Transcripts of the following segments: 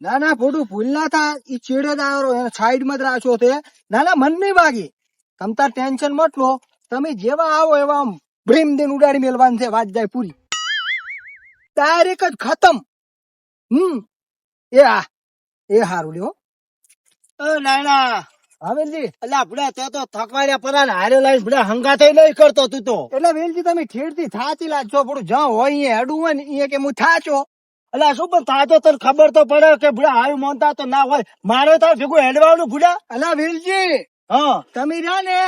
ના ના ફોટું ભૂલ ના થા. એ ચેડે જ આવ્યો એને સાઈડમાં જ રાખ્યો છે ના ના મન નહીં વાગી. તમ તાર ટેન્શન મત લો. તમે જેવા આવો એવા આમ દિન ઉડાડી મેલવાનું છે વાત જાય પૂરી. ડાયરેક્ટ જ ખતમ. હમ. એ આ એ હારું લ્યો. અ નાયણા હવેલજી. એટલે ભૂડા તે તો થકવાડ્યા પરા હારે લાઈન હંગા થઈ નહીં કરતો તું તો. એટલે વેલજી તમે ઠેરથી થાચી લાગશો થોડું જ્યાં હોય અહીંયા હેડું હોય ને અહીંયા કે હું થાચો. અલ્યા શું પણ તાજો તને ખબર તો પડે કે ભૂડા હારું માનતા તો ના હોય. મારે તાર ભેગું હેડવાનું ભૂડા? અલા વીરજી! હા. તમે રહ્યા ને?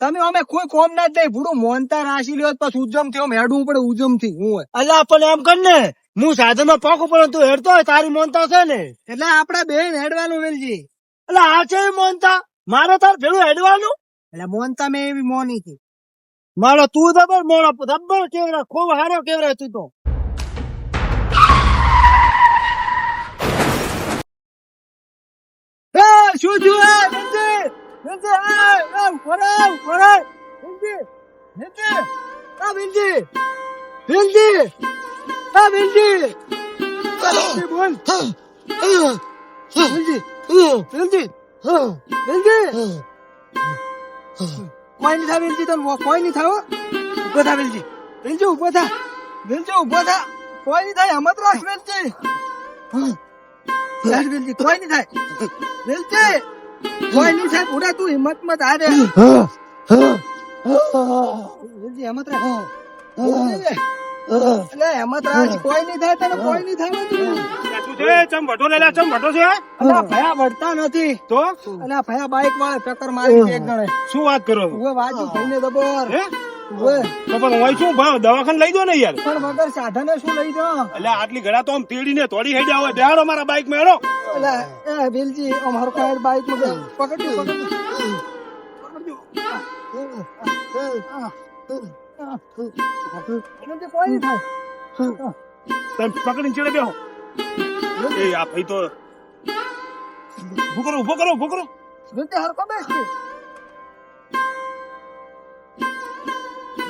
તમે અમે કોઈ કોમ ના દે ભૂડું મોનતા રાશી લ્યો પછી ઉજમથી હેડવું પડે ઉજમથી. હું અલા પણ એમ કર ને હું સાધનમાં પાકું પણ તું હેડતો હોય તારી મોનતા છે ને. એટલે આપડે બેન હેડવાનું વીરજી. એટલે આ છે મોનતા? મારે તાર ભેગું હેડવાનું? એટલે મોનતા મેં એવી મોની થી મારો તું દબર મોડો દબર કેવરા ખૂબ હારો કેવરા તું તો. એ શું થયું એ વેલજી વેલજી એ એ ફરાવ ફરાવ વેલજી વેલજી આ વેલજી વેલજી આ વેલજી આ વેલજી બોલ વેલજી વેલજી વેલજી કોઈ નહીં થાય વેલજી તને કોઈ નહીં થાય હો. ઊભો થા વેલજી વેલજી ઊભો થા વેલજી ઊભો થા કોઈ નહીં થાય હમત રાખ વેલજી યાર વેલજી કોઈ નહીં થાય. વેલજી કોઈ નહીં થાય. પૂરા તું હિંમત મત હારે વેલજી હેમત રાખ. એટલે હેમત રાખ. કોઈ નહીં થાય તને કોઈ નહીં થાય. ચમ ભટો લેલા ચમ ભટો છે? અલા ભયા વળતા નથી. તો? અલા ભયા બાઈક વાળા ટક્કર મારી એક જણે. શું વાત કરો? વાંચી થઈને દબર હે? તો પણ હોય શું ભાવ? દવાખાને લઈ દો ને યાર. પણ વગર સાધને શું લઈ દો? એટલે આટલી ઘડા તો આમ તેડીને તોડી હેડ્યા હોય. બેહાડો મારા બાઈકમાં હેડો. અલા એ બિલજી અમારો કાયર બાઈકમાં પકડજો. પકડજો. તમે પકડીને ચડે બેહો. એ આ ભાઈ તો ઊભો કરો ઊભો કરો ઊભો કરો. હરકો બેસ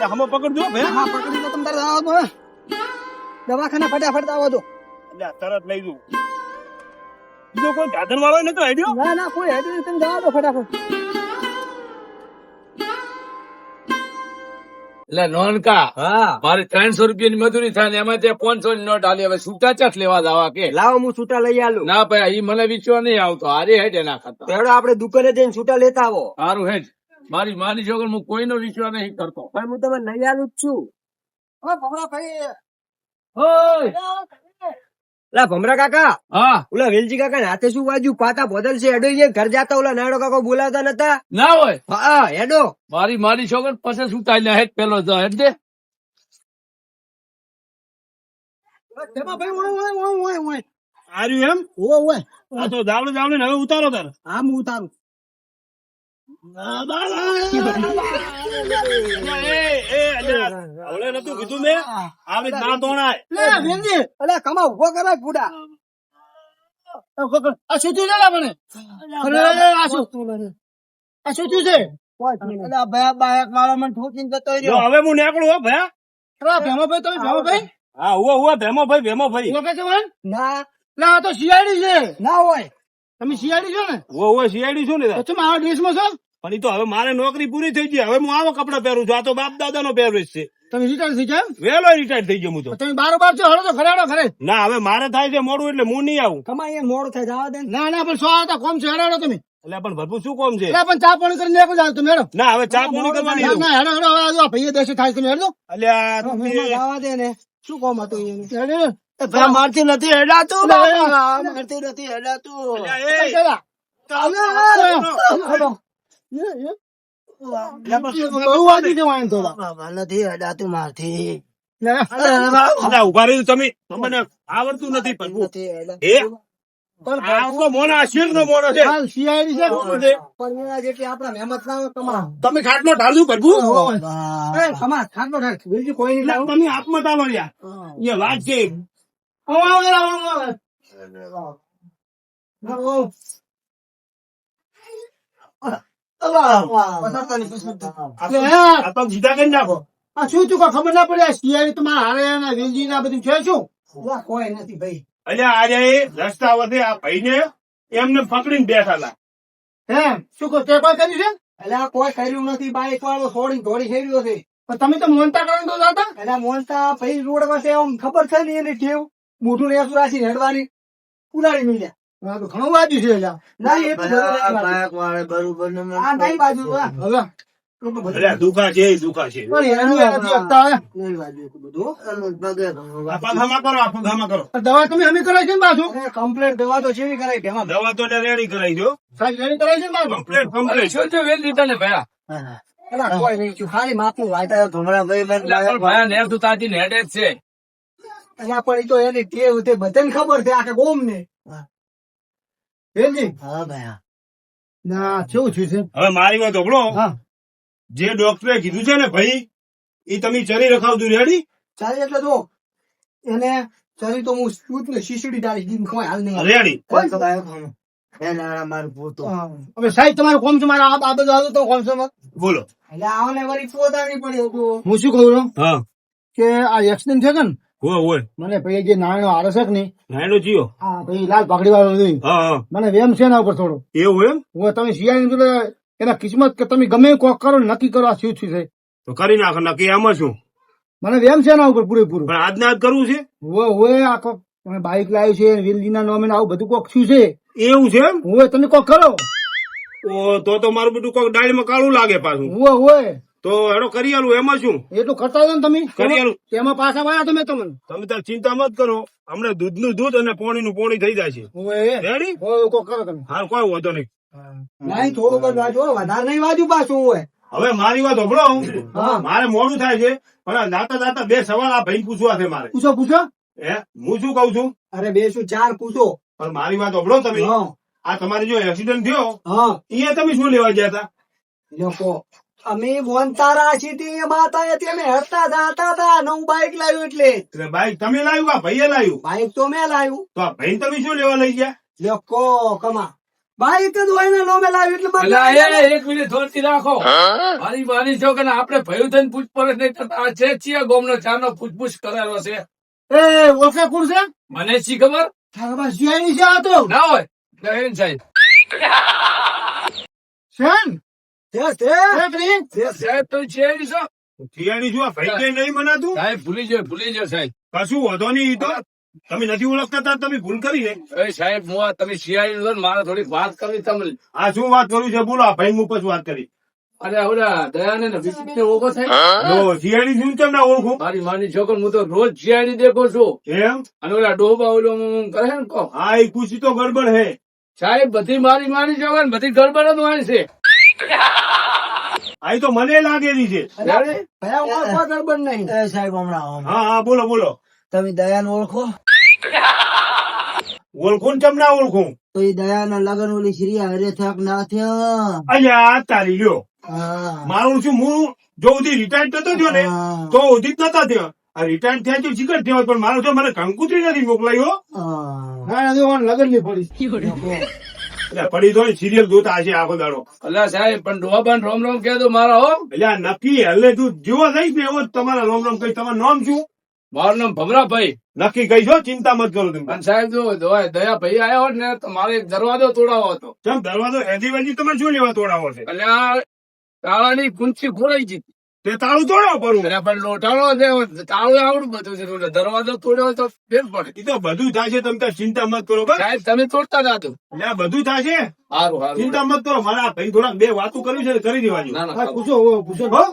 હમો પકડજો ભાઈ. હા પકડી તો તમે તારે આવો દવાખાને ફટાફટ આવો તો. એટલે તરત લઈ જઉં. બીજો કોઈ ગાધન વાળો નતો હેડ્યો. ના ના કોઈ હેડ્યો તમે જવા દો ફટાફટ. એટલે નોનકા હા. મારે ત્રણસો રૂપિયાની મજૂરી થાય ને એમાં ત્યાં પાંચસો ની નોટ આલી હવે છૂટા ચાટ લેવા જવા કે? લાવો હું છૂટા લઈ આલું. ના ભાઈ ઈ મને વિશ્વાસ નહીં આવતો. હારે હેડ એના ખાતા. આપડે દુકાને જઈને છૂટા લેતા આવો. સારું હેડ. મારી માની છોકર હું કોઈનો વિશ્વાસ નહીં કરતો. પણ હું તમે આલું જ છું. ઓ ભમરા ભાઈ ઓય! લા ભમરા. કાકા. હા. ઓલા વેલજી કાકા ને હાથે શું વાજ્યું પાતા બોદલ છે એડો જે ઘર જાતા ઓલા નાડો કાકો બોલાવતા નતા. ના હોય. હા હેડો મારી મારી છોકર પછી છૂટા લે હેડ પેલો જ હેડ દે. ભાઈ ઓય ઓય ઓય ઓય આર્યું એમ? ઓય ઓય. આ તો દાવડે દાવડે ને હવે ઉતારો તાર. હા હું ઉતારું. છે છે બાયક વાળો મને ઠોકીને જતો રહ્યો હવે હું નીકળું હો ભયા ભેમો ભાઈ તમે ભેમો ભાઈ હા હુઆ હુઆ ભેમો ભાઈ ભેમો ભાઈ ના ના તો શિયાળી છે. ના હોય. તમે શિયાળી છો ને? હુઆ શિયાળી છું ને તમે આવા ડ્રેસમાં છો? પણ તો હવે મારે નોકરી પૂરી થઈ ગઈ. હવે હું આવા કપડા પહેરું છું. આ તો બાપ દાદા નો પહેરવેશ છે. તમે રિટાયર થઈ ગયા વેલો રિટાયર થઈ ગયો હું તો. તમે બારોબાર છો હળો તો ખરાડો ખરે. ના હવે મારે થાય છે મોડું એટલે હું નહીં આવું. તમારે અહીંયા મોડ થાય જવા દે ના. ના પણ સો આવતા કોમ છે હેડો તમે. એટલે પણ ભરપૂર શું કોમ છે? એટલે પણ ચા પાણી કરીને લેકો જાવ તમે હેડો. ના હવે ચા પાણી કરવાની ના ના હેડો હેડો હવે આ ભાઈએ દેશે થાય તમે હેડો એટલે આવવા દે ને. શું કોમ હતું એનું? મારથી નથી હેડાતું. મારથી નથી હેડાતું. નથી હેડાતું મારથી. ઊભા રહ્યું તમે. તમને આવડતું નથી મોનો મોનો? પણ આપણા મહેમત ના તમે ખાટલો ઢાળશું ભરપૂર એ કમા ખાટલો ઢાળ બીજું કોઈ નહીં એટલે લાવું. તમે હાથમાં ટાળો યાર વાત છે. શું ચૂકો ખબર ના પડે શિયાળી તમારા હારે વેલજી ના બધું છે શું કોઈ નથી ભાઈ અલ્યા આજે રસ્તા વધે આ ભાઈને એમને પકડીને બેઠા હે? શું કહો તે કોઈ કર્યું છે એટલે આ કોઈ કર્યું નથી બાઈક વાળો છોડી ઘોડી છેડ્યો છે તમે તો મોનતા કરો તો હતા એટલે મોનતા ભાઈ રોડ પાસે આમ ખબર છે ને એની ટેવ. મોઢું ને રાખી હેડવાની. ઉડાડી તો ઘણું છે ના એ. આ નહીં બાજુ હવે. દુખા છે દુખા છે. દવા તમે અમે કરાવી છે ને પાછું? અરે કમ્પ્લેટ દવા તો છે કરાઈ દવા તો રેડી કરાવી દો સાહેબ એની કરાવી છે ને પાછું? કમ્પ્લેટ કમ્પ્લેટ શું વેલ દીધા ને ભયા? કોઈ નહીં થયું. ખાલી માપનું વાંટા ભયા ને તું તાજી નેડે જ છે. પણ ઈ તો એની ટેવ તે બધાને ખબર છે આખે ગોમ ને વેલજી ના કેવું થયું છે હવે મારી વાત હોભળો જે ડોક્ટરે કીધું છે ને ભાઈ એ તમે ચરી રખાવતું રેડી? ચાલે એટલે એને ચરી તો હું શું ને શીશડી ડાળી દીધી કોઈ હાલ નહીં. રેડી. હા. હવે સાહેબ તમારું કોમ છે મારા આ બાબત આવ્યો તો કોમ છે બોલો. એટલે આવને વળી પોતાની પડી હતું હું. શું કહું છું હા કે આ એક્સિડન્ટ છે કે ને? હોય હોય. મને ભાઈ જે નારાયણ આરો છે કે જીઓ? હા ભાઈ લાલ પાઘડી વાળો નહીં હા હા. મને વેમ છે એના ઉપર થોડો. એવું એમ? હું તમે શિયાળી જોડે એના કિસ્મત કે તમે ગમે કોક કરો નક્કી કરો આ શું છે. તો કરી નાખો નક્કી આમાં શું? મને વેમ છે એના ઉપર પૂરેપૂરું. પણ આજના આજ કરવું છે? હોય હોય આખો તમે બાઇક લાવ્યું છે વેલજીના નામે આવું બધું કોક શું છે? એવું છે એમ? હોય તમે કોક કરો. ઓ તો તો મારું બધું કોક ડાળીમાં કાળું લાગે પાછું. હોય હોય તો એનો કરી આલું એમાં શું એટલું કરતા હતા ને તમે? કરી આલું. તેમાં પાછા વાયા તમે તમને? તમે તાર ચિંતા મત કરો. હમણાં દૂધનું દૂધ અને પોણીનું પોણી થઈ જાય છે. રેડી? કરો તમે. હાલ કોઈ વાંધો નહીં. નહીં થોડું બધું વાંચો વધારે નહીં વાંચું પાછું હોય હવે મારી વાત હોભળો મારે મોડું થાય છે પણ નાતા દાતા દાતા બે સવાલ આ ભાઈ પૂછવા છે મારે. પૂછો પૂછો. હે? હું શું કઉ છું? અરે બે શું ચાર પૂછો. પણ મારી વાત હોભળો તમે. હા. આ તમારે જો એક્સિડન્ટ થયો હા. અહીંયા તમે શું લેવા ગયા હતા? લોકો અમે વનતારા છીએ માતા અમે હરતા જાતા હતા. નવું બાઈક લાવ્યું એટલે. એટલે બાઈક તમે લાવ્યું આ ભાઈએ લાવ્યું? બાઈક તો મેં લાવ્યું. તો આ ભાઈ તમે શું લેવા લઈ ગયા? લોકો કમા. બાઈક જ હોય ને નો મેં લાવ્યું એટલે એક મિનિટ ધોરતી રાખો. મારી માની છો કે આપણે ભયું થઈને પૂછપરછ નહીં કરતા. આ છે છીએ ગોમનો ચાનો પૂછપૂછ કરેલો છે. એ ઓળખે કોણ છે? મને શી ખબર? ખબર શિયાળી છે આ તો. ના હોય. સાહેબ. શેન? શિયાળી તમે નથી ઓળખતા તમે ભૂલ કરી ને સાહેબ હું તમે શિયાળી મારે થોડીક વાત કરવી તમને. આ શું વાત કરું છે? બોલો આ ભાઈ હું વાત કરી અરે ઓલા દયાને ને ઓળખો જો શું તમને ઓળખું? મારી માની છોકર હું તો રોજ શિયાળી દેખો છું. એમ? અને ઓલા ડોબા ઓલો કરે ને કહો? હા એ ખુશી તો ગડબડ હે. સાહેબ બધી મારી માની છોકર બધી ગડબડ જ મારી છે. આ તો મને લાગેલી છે. ગડબડ નહીં. સાહેબ હમણાં હા હા બોલો બોલો. તમે દયાને ઓળખો? ઓળખું ને ચમ ના ઓળખું? તો એ દયાના લગન ઓલી શ્રી હરે થાક ના થયો. અલ્યા તારી લ્યો. હા. મારું શું હું જો સુધી રિટાયર્ડ થતો થયો ને તો સુધી જ નતા થયો. આ રિટાયર્ડ થયા તો જીગર થયો પણ મારો જો મને કંકુતરી નથી મોકલાયો. હા. લગનની પડી પડી તો સિરિયલ જોતા હશે આખો દાડો. અલ્યા સાહેબ પણ ડોબા રોમ રોમ કે તો મારા હો. એટલે નક્કી એટલે તું જેવો થઈશ ને એવો જ તમારા રોમ રોમ કઈ તમારું નામ શું? મારું નામ ભમરાભાઈ. નક્કી કહીશો ચિંતા મત કરો તમે. સાહેબ જો દયા ભાઈ આવ્યો હોત ને તો મારે દરવાજો તોડાવો હતો. ચમ દરવાજો એજી વેજી તમે શું લેવા તોડાવો છે? એટલે આ તાળાની કુંચી ખોરાઈ ગઈ. તે તાળું તોડ્યો પરું. અરે પણ લોટાનો છે તાળું આવડું બધું છે દરવાજો તોડ્યો તો ફેર પડે. એ તો બધું થશે તમે તાર ચિંતા મત કરો બસ. સાહેબ તમે તોડતા જ હતું એટલે બધું થશે. સારું સારું ચિંતા મત કરો મારા ભાઈ થોડાક બે વાતો કરવી છે તો કરી દેવાની. ના ના પૂછો ઓ, પૂછો. હો?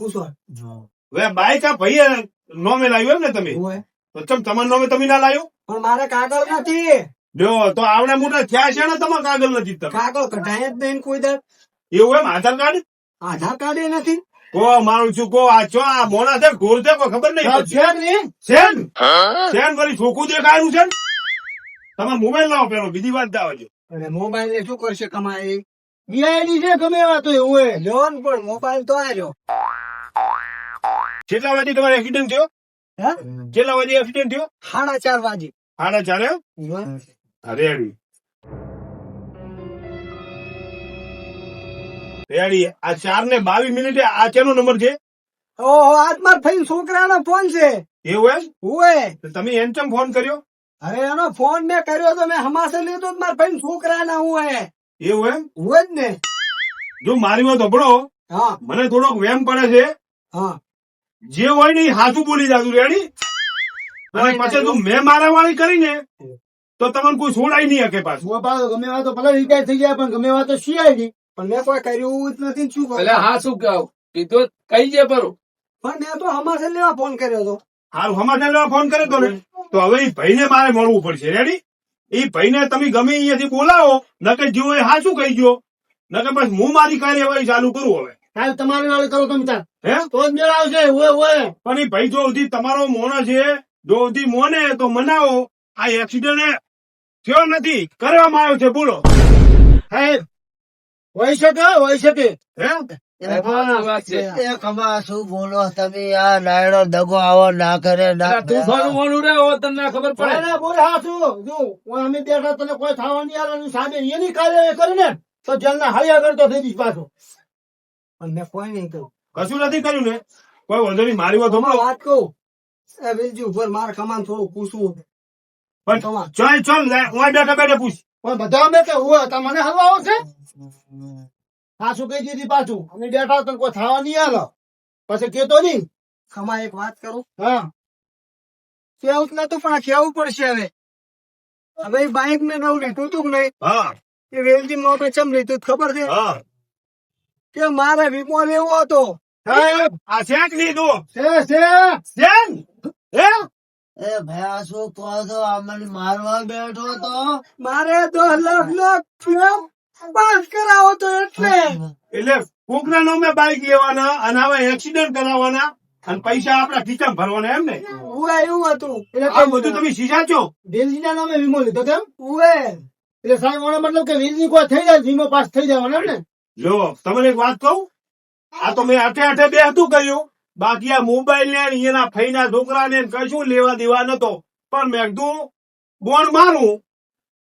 પૂછો. હવે બાઈક આ ભાઈએ નોમે લાવ્યું એમ ને તમે હોય તો ચમ તમારા નોમે તમે ના લાવ્યો પણ મારે કાગળ નથી. જો તો આવડા મોટા થયા છે ને તમાર કાગળ નથી તમે? કાગળ કઢાય જ નહીં કોઈ દર. એવું એમ આધાર કાર્ડ? આધાર કાર્ડ એ નથી. કો મારું છું કો આ ચો આ મોણા છે ઘોર છે કોઈ ખબર નહીં શેન શેન શેન વળી છોકું દેખાયું છે? તમારે મોબાઈલ લાવો પેલો બીજી વાત છો અને મોબાઈલ એ શું કરશે કમાય વીઆઈડી છે ગમે એવા તો એવું હોય. લોન પણ મોબાઈલ તો આવ્યો કેટલા વાગે તમારે એક્સિડન્ટ થયો? હે? કેટલા વાગે એક્સિડન્ટ થયો? સાડા ચાર વાગે. સાડા ચારે રેડી રેડી આ ચાર ને બાવીસ મિનિટે આ ચેનો નંબર છે? ઓહો આજ માર ભાઈ છોકરાનો ફોન છે. એવું એમ? હોય તમે એમ ચમ ફોન કર્યો? અરે એનો ફોન મેં કર્યો તો મેં હમાસે લીધો માર ભાઈ છોકરા ના હું હે એવું એમ? હું જ ને. જો મારી વાત સાંભળો હા. મને થોડોક વેમ પડે છે. હા. જે હોય ને એ હાથું બોલી જાતું રેડી? અને પછી તું મેં મારા વાળી કરીને તો તમને કોઈ છોડાય નહીં શકે પાછું. ગમે વાત તો ભલે રિટાયર થઈ જાય પણ ગમે વાત તો શિયાળી. પણ મેં કોઈ કર્યું જ નથી શું એટલે હા શું કહું? કીધું કઈ છે પરું પણ મેં તો હમાસે લેવા ફોન કર્યો હતો હારું સમાચાર લેવા ફોન કર્યો તો ને? તો હવે એ ભાઈને મારે મળવું પડશે. રેડી એ ભાઈને તમે ગમે અહીંયાથી બોલાવો નકે જીવો એ હાચું કહી ગયો નકે બસ હું મારી કાર્યવાહી ચાલુ કરું હવે. કાલ તમારી વાળી કરો તમે તાર. હે? તો જ મેળ આવશે ઓય ઓય પણ એ ભાઈ જો સુધી તમારો મોણો છે જો સુધી મોને તો મનાવો. આ એક્સિડન્ટ થયો નથી. કરવામાં આવ્યો છે બોલો. સાહેબ હોઈ શકે હોય શકે. બોલો તમે? આ નાયડો દગો આવો ના કરે ના તું ફરું રે હવે તને ખબર પડે. બોલ હા જો અમે બેઠા તને કોઈ થવા નહીં આવે સામે એની કાર્યવાહી કરીને તો જેલના હળિયા કરતો થઈ જઈશ પાછો. મેં કોઈ નહીં કહ્યું કશું નથી કર્યું ને? કોઈ વાંધો નહીં મારી વાત હમણાં વાત કહું. એ વેલજી ઉપર મારે કમાન થોડું પૂછવું. પણ ચાલ ચાલ હું બેઠા બેઠા પૂછ. પણ બધા અમે કે ઓય તમને હલવા આવશે? સાસુ કહી દીધી પાછું? અમે બેઠા તને કોઈ થવા નહીં આવે પછી કેતો નહીં. ખમા એક વાત કરું? હા. કેવું ના તો પણ કેવું પડશે હવે. હવે બાઈક મેં નવું લીધું તું નહીં? હા. એ વેલજી નો આપણે ચમ લીધું ખબર છે? હા. કે મારે વીમો લેવો હતો. સાહેબ આ શેક લીધો? છે છે. હે? એ ભયા શું કહો છો? અમને મારવા બેઠો તો? મારે દસ લાખ લાખ પાસ કરાવો તો એટલે. એટલે કોકના નામે બાઈક લેવાના અને હવે એક્સિડન્ટ કરાવવાના અને પૈસા આપડા ખીચામાં ભરવાના એમ ને? ઉવે એવું હતું. એટલે આ બધું તમે સીધા છો? વેલજીના નામે વીમો લીધો તેમ ઉવે. એટલે સાહેબ મને મતલબ કે વીજળી કોઈ થઈ જાય વીમો પાસ થઈ જવાનો એમ ને? જો તમને એક વાત કહું? આ તો મેં આઠે આઠે બે હતું કહ્યું. બાકી આ મોબાઈલ ને અહીંયાના ફઈના છોકરા ને કશું લેવા દેવા નતો. પણ મેં કીધું બોન મારું.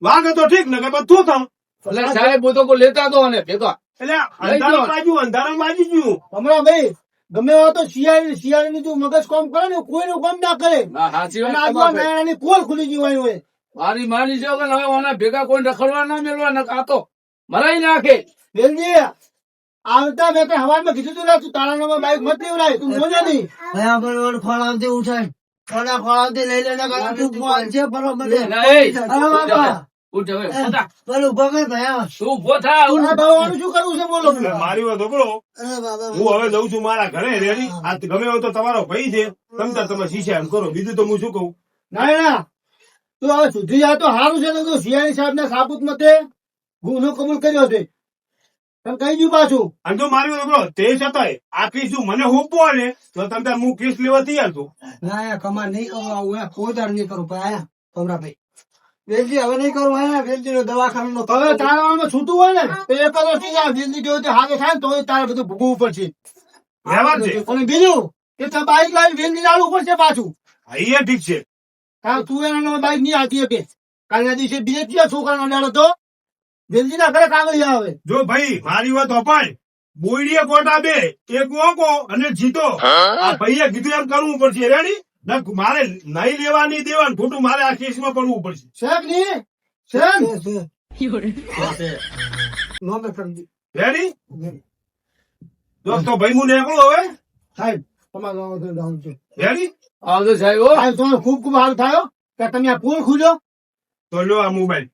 વાગે તો ઠીક ને કે બધું થયું એટલે સાહેબ હું તો કોઈ લેતા તો અને ભેગા. એટલે અંધારા બાજુ અંધારા બાજુ ગયું હમણાં ભાઈ ગમે એવા તો શિયાળી શિયાળીની તું મગજ કામ કરે ને કોઈનું કામ ના કરે. ના સાચી અને વાત આજવા તમારી. નાયણાની કોલ ખુલી ગયું હોય મારી મારી માની છે કે હવે ઓના ભેગા કોઈ રખડવા ના મેળવા ના કાતો મરાઈ નાખે. વેલજી આવતા મેં તો હવામાં કીધું તું ના તું તારા નામે બાઈક મત લેવડાય તું મોજા નહીં. બરોબર ઉઠાય. ખોળા લઈ તું ફોન છે બરોબર મારી વાત હું હવે જઉં છું મારા ઘરે રેડી. આ ગમે તો તમારો ભાઈ છે. તમતા તમે શીશા કરો. બીજું તો હું શું કહું? ના ના તું હવે સુધી જાય તો સારું છે ને તું શિયાળી સાહેબ ના સાબુત મતે ગુનો કબૂલ કર્યો છે. તમે કહી દઉં પાછું? અને જો મારી વાત તે છતાંય આ કેસ મને હોપવો ને તો તમે હું કેસ લેવા તૈયાર છું. ના યાર નહીં આવું યાર કોઈ નહીં કરું આયા કમરાભાઈ વેલજી હવે નહીં કરું આયા વેલજી નો દવાખાનો નો હવે તારા વાળમાં છૂટું હોય ને તો એક જ જોયું હાથે થાય ને તો તારે બધું ભૂગવું પડશે. વ્યવહાર છે. અને બીજું કે તારે બાઈક લાવી વેલજી લાવવું પડશે પાછું. હા, એ ઠીક છે. કારણ તું એના બાઈક નહીં આવતી કે કાલના દિવસે બીજે ક્યાં છોકરાનો ડાળો તો વેલજી ના ઘરે કાગળિયા આવે. જો ભાઈ મારી વાત અપાય બોઈડીએ કોટા બે એક ઓકો અને જીતો. આ ભાઈએ કીધું એમ કરવું પડશે. રેડી ના મારે નહીં લેવાની નહીં દેવા ને ખોટું મારે આ કેસમાં પડવું પડશે. શેખની? શેખ. રેડી દોસ્તો ભાઈ હું નીકળું હવે? સાહેબ તમારે જવાનું છે. રેડી આવજો સાહેબ હો. સાહેબ તમારે ખૂબ ખૂબ સારું થયો કે તમે આ પુલ ખુજો તો લો આ મોબાઈલ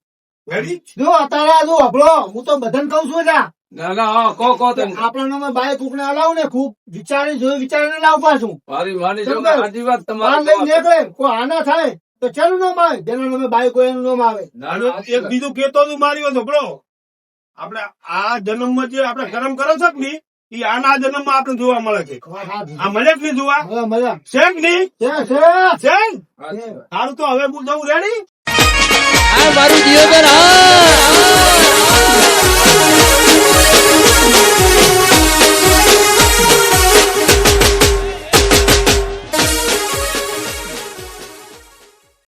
જો અત્યારે આ જો હબળો હું તો બધાને કઉ છું જા. ના ના હા, કહો કહો તમે. આપણા નામે બાઈક કોકને હલાવું ને ખૂબ વિચારી જોઈ વિચારીને લાવ પાછું મારી માની છે કે વાત તમારી લઈને નીકળે કોઈ આના થાય તો ચાલું નામ આવે? જેના નામે બાઈક હોય એનું નામ આવે. ના, એક બીજું કેતો તું મારી વાત સાંભળો. આપણે આ જન્મમાં જે આપણે ગરમ કરો છો ને એ આના જન્મમાં આપણે જોવા મળે છે. આ મળે જ નહીં જોવા? મજા મજા છે કે નહીં? છે. સારું તો હવે હું જવું રેડી મારું જીવન હા.